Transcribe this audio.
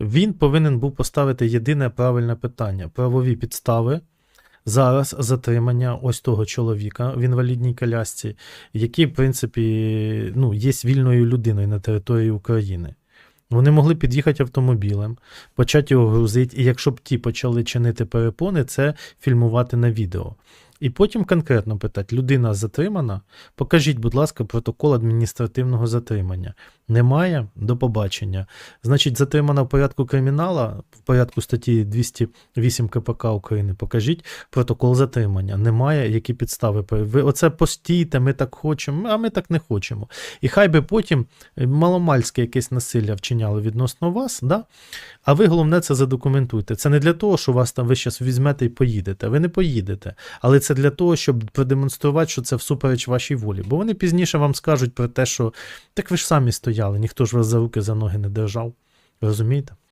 Він повинен був поставити єдине правильне питання: правові підстави. Зараз затримання ось того чоловіка в інвалідній колясці, який, в принципі, ну, є вільною людиною на території України. Вони могли під'їхати автомобілем, почати його грузити, і якщо б ті почали чинити перепони, це фільмувати на відео. І потім конкретно питати: людина затримана, покажіть, будь ласка, протокол адміністративного затримання. Немає до побачення. Значить, затримана в порядку кримінала, в порядку статті 208 КПК України. Покажіть протокол затримання. Немає, які підстави. Ви оце постійте, ми так хочемо, а ми так не хочемо. І хай би потім маломальське якесь насилля вчиняли відносно вас, да? а ви головне це задокументуйте. Це не для того, що вас там ви зараз візьмете і поїдете. Ви не поїдете. Але це для того, щоб продемонструвати, що це всупереч вашій волі. Бо вони пізніше вам скажуть про те, що так ви ж самі стояли, ніхто ж вас за руки за ноги не держав. Розумієте?